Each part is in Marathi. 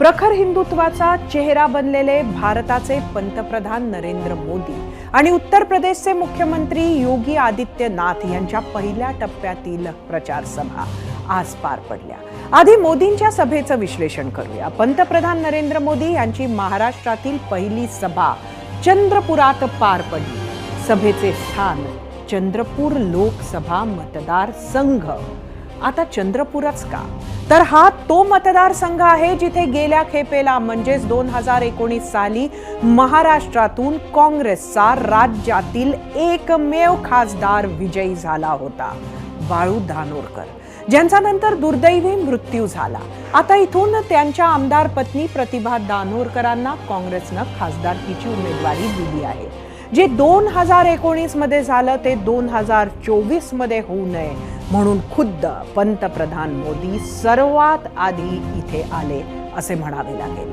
प्रखर हिंदुत्वाचा चेहरा बनलेले भारताचे पंतप्रधान नरेंद्र मोदी आणि उत्तर प्रदेशचे मुख्यमंत्री योगी आदित्यनाथ यांच्या पहिल्या टप्प्यातील प्रचार सभा आज पार पडल्या. आधी मोदींच्या सभेचं विश्लेषण करूया. पंतप्रधान नरेंद्र मोदी यांची महाराष्ट्रातील पहिली सभा चंद्रपुरात पार पडली. सभेचे स्थान चंद्रपूर लोकसभा मतदार संघ आता चंद्रपूरच का? तर हा तो मतदारसंघ आहे जिथे गेल्या खेपेला म्हणजेच दोन हजार एकोणीस साली महाराष्ट्रातून काँग्रेसचा राज्यातील एकमेव खासदार विजयी झाला होता बाळू धानोरकर. ज्यांचा नंतर दुर्दैवी मृत्यू झाला. आता इथून त्यांच्या आमदार पत्नी प्रतिभा दानोरकरांना काँग्रेसनं खासदारकीची उमेदवारी दिली आहे. जे दोन हजार एकोणीसमध्ये झालं ते दोन हजार चोवीसमध्ये होऊ नये. म्हणून खुद्द पंतप्रधान मोदी सर्वात आधी इथे आले असे म्हणावे लागेल.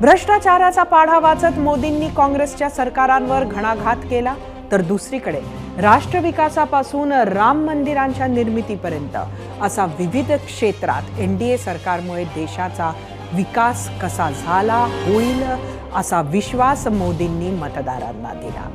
भ्रष्टाचाराचा पाढा वाचत मोदींनी काँग्रेसच्या सरकारांवर घणाघात केला. तर दुसरीकडे राष्ट्रविकासापासून राम मंदिरांच्या निर्मितीपर्यंत असा विविध क्षेत्रात एनडीए सरकारमुळे देशाचा विकास कसा झाला होईल असा विश्वास मोदींनी मतदारांना दिला.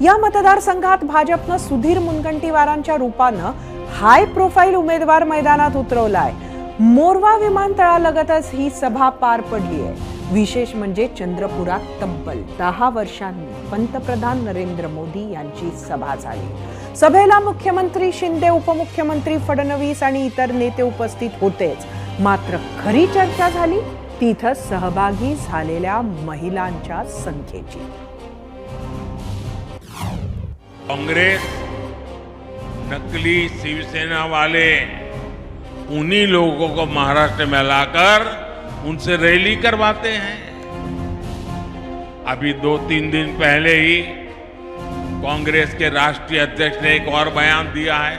या मतदारसंघात भाजपनं सुधीर मुनगंटीवारांच्या रूपानं हाय प्रोफाईल उमेदवार मैदानात उतरवलाय. मोरवा विमानतळालगतच ही सभा पार पडली आहे. विशेष म्हणजे चंद्रपुरात तब्बल दहा वर्षांनी पंतप्रधान नरेंद्र मोदी यांची सभा झाली. सभेला मुख्यमंत्री शिंदे उपमुख्यमंत्री फडणवीस आणि इतर नेते उपस्थित होतेच. मात्र खरी चर्चा झाली तिथं सहभागी झालेल्या महिलांच्या संख्येची. काँग्रेस नकली शिवसेना वाले उन्हीं लोगों को महाराष्ट्र में लाकर उनसे रैली करवाते हैं। अभी दो तीन दिन पहले ही कांग्रेस के राष्ट्रीय अध्यक्ष ने एक और बयान दिया है।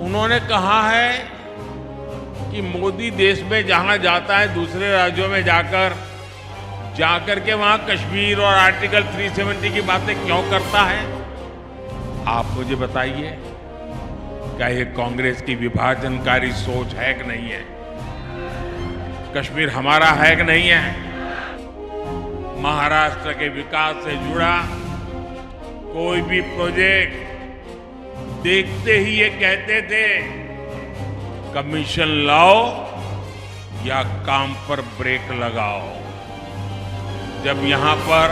उन्होंने कहा है कि मोदी देश में जहाँ जाता है, दूसरे राज्यों में जाकर जाकर के वहाँ कश्मीर और आर्टिकल 370 की बातें क्यों करता है? आप मुझे बताइए। क्या ये कांग्रेस की विभाजनकारी सोच है कि नहीं है? कश्मीर हमारा है कि नहीं है? महाराष्ट्र के विकास से जुड़ा कोई भी प्रोजेक्ट देखते ही ये कहते थे, कमीशन लाओ या काम पर ब्रेक लगाओ। जब यहाँ पर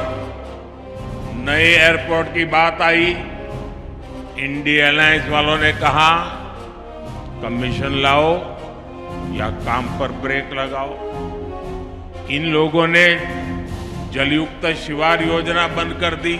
नए एयरपोर्ट की बात आई इंडिया अलायंस वालों ने कहा कमीशन लाओ या काम पर ब्रेक लगाओ. इन लोगों ने जलयुक्त शिवार योजना बंद कर दी।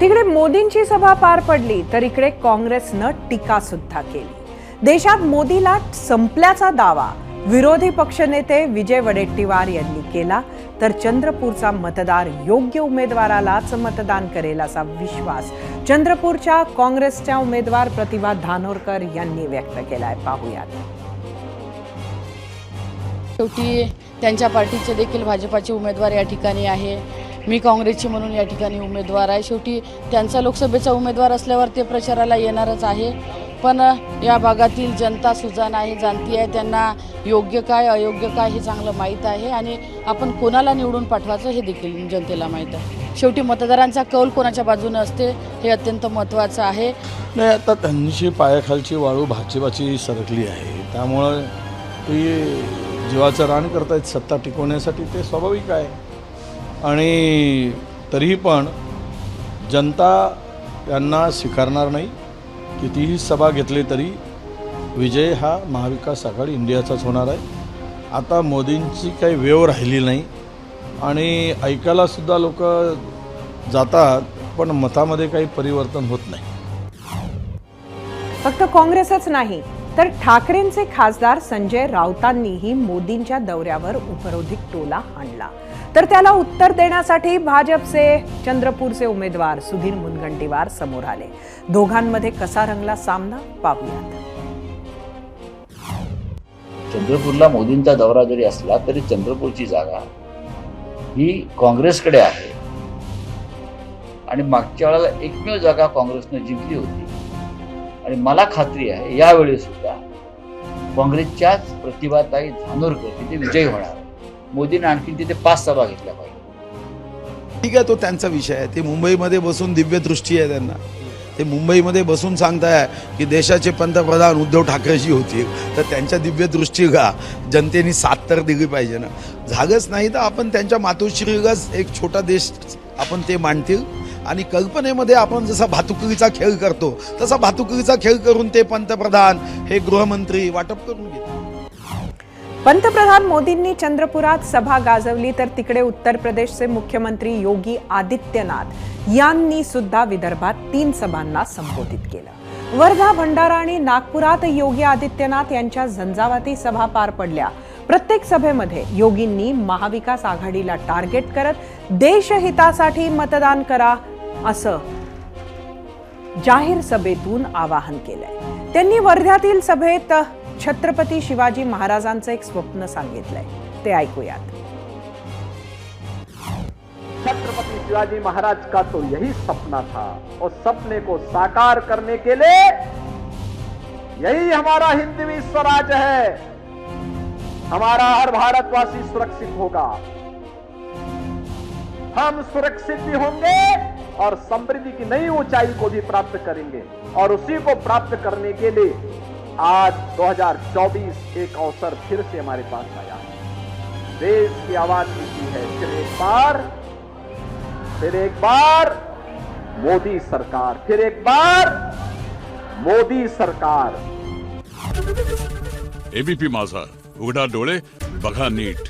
तिकडे मोदींची सभा पार पडली तर इकडे काँग्रेसनं टीका सुद्धा केली. देशात मोदीला संपल्याचा दावा विरोधी पक्षनेते विजय वडेट्टीवार यांनी केला तर चंद्रपूरचा मतदार योग्य उमेदवारालाच मतदान करेल असा विश्वास चंद्रपूरच्या काँग्रेसच्या उमेदवार प्रतिभा धानोरकर यांनी व्यक्त केलाय. पाहुयात. शेवटी त्यांच्या पार्टीचे देखील भाजपाचे उमेदवार या ठिकाणी आहे. मी काँग्रेसची म्हणून या ठिकाणी उमेदवार आहे. शेवटी त्यांचा लोकसभेचा उमेदवार असल्यावर ते प्रचाराला येणारच आहे. पण या भागातील जनता सुजाण आहे जाणती आहे त्यांना योग्य काय अयोग्य काय हे चांगलं माहीत आहे आणि आपण कोणाला निवडून पाठवायचं हे देखील जनतेला माहीत आहे. शेवटी मतदारांचा कौल कोणाच्या बाजूने असते हे अत्यंत महत्त्वाचं आहे. नाही आता त्यांची पायाखालची वाळू भाजपाची सरकली आहे. त्यामुळं ते जीवाचं रान करतायत सत्ता टिकवण्यासाठी ते स्वाभाविक आहे. आणि तरीही पण जनता त्यांना स्वीकारणार नाही. कितीही सभा घेतली तरी विजय हा महाविकास आघाडी इंडियाचाच होणार आहे. आता मोदींची काही वेव राहिली नाही आणि ऐकायलासुद्धा लोक जातात पण मतामध्ये काही परिवर्तन होत नाही. फक्त काँग्रेसच नाही तर ठाकरेंचे खासदार संजय राऊतांनीही मोदींच्या दौऱ्यावर उपरोधिक टोला आणला. तर त्याला उत्तर देण्यासाठी भाजपचे चंद्रपूरचे उमेदवार सुधीर मुनगंटीवार समोर आले. दोघांमध्ये कसा रंगला सामना? पाहूयात. चंद्रपूरला मोदींचा दौरा जरी असला तरी चंद्रपूरची जागा ही काँग्रेसकडे आहे. आणि मागच्या वेळेला एकमेव जागा काँग्रेसनं जिंकली होती. आणि मला खात्री आहे यावेळी सुद्धा काँग्रेसच्याच प्रतिभाताई धानोरकर तिथे विजयी होणार. मोदींनी आणखी तिथे पाच सभा घेतल्या पाहिजे. ठीक आहे तो त्यांचा विषय आहे. ते मुंबईमध्ये बसून दिव्य दृष्टी आहे त्यांना. ते मुंबईमध्ये बसून सांगताय की देशाचे पंतप्रधान उद्धव ठाकरेजी होतील. तर त्यांच्या दिव्य दृष्टी का जनतेने साथ तर दिली पाहिजे ना. झालंच नाही तर आपण त्यांच्या मातोश्रीलाच एक छोटा देश आपण ते मांडतील. आणि कल्पनेमध्ये आपण जसा भातुकलीचा खेळ करतो तसा भातुकलीचा खेळ करून ते पंतप्रधान हे गृहमंत्री वाटप करून घेतील. पंतप्रधान मोदींनी चंद्रपुरात सभा गाजवली तर तिकडे उत्तर प्रदेशचे मुख्यमंत्री योगी आदित्यनाथ यांनी सुद्धा विदर्भात तीन सभांना संबोधित केलं. वर्धा भंडारा आणि नागपुरात योगी आदित्यनाथ यांच्या झंझावाती सभा पार पडल्या. प्रत्येक सभेमध्ये योगींनी महाविकास आघाडीला टार्गेट करत देशहितासाठी मतदान करा असं जाहीर सभेतून आवाहन केलंय. त्यांनी वर्ध्यातील सभेत छत्रपती शिवाजी महाराजांचं एक स्वप्न सांगितलंय. ते ऐकूयात. छत्रपति शिवाजी महाराज का तो यही सपना था उस सपने को साकार करने के लिए यही हमारा हिंदवी स्वराज है। हमारा हर भारतवासी सुरक्षित होगा। हम सुरक्षित भी होंगे और समृद्धि की नई ऊंचाई को भी प्राप्त करेंगे और उसी को प्राप्त करने के लिए आज 2024 एक अवसर फिर से हमारे पास आया। देश की आवाज़ की है, फिर एक बार, फिर एक बार, मोदी सरकार, फिर एक बार, मोदी सरकार। एबीपी माझा, उघडा डोळे, बघा नीट।